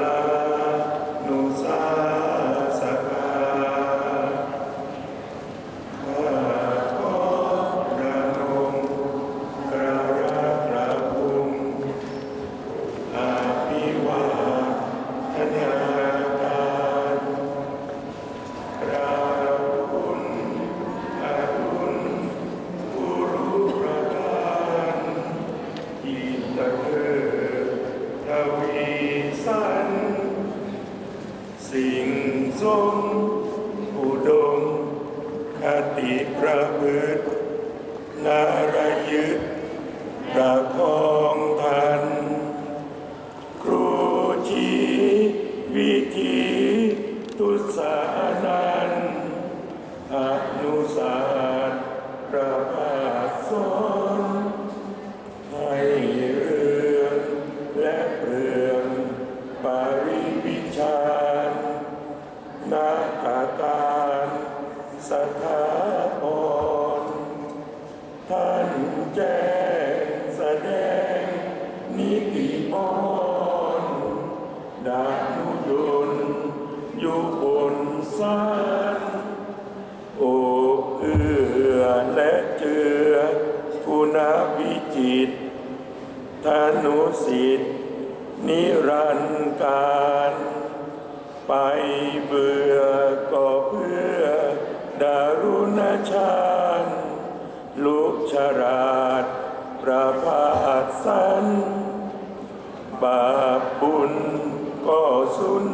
ลานุสาสกาข้าขอพระนมกราบรักราบุงอาภิวาทนาทานกราบคุณอาคุณผู้รู้ประทานอินเตอร์ Side. สิ่งทรงอุดมคติประพฤตินารยึดประคองทัน ครูชีวิธีตุสานันอนุสาตประ สถาพรท่านแจ้งแสดง นิติพรดานุยนต์อยู่บนสานโอเอือและเจือคุณวิจิตรธนุสิทธิ์นิรันดร์กา ชานลูกชราตประพาสสัน บาปบุญก็สุน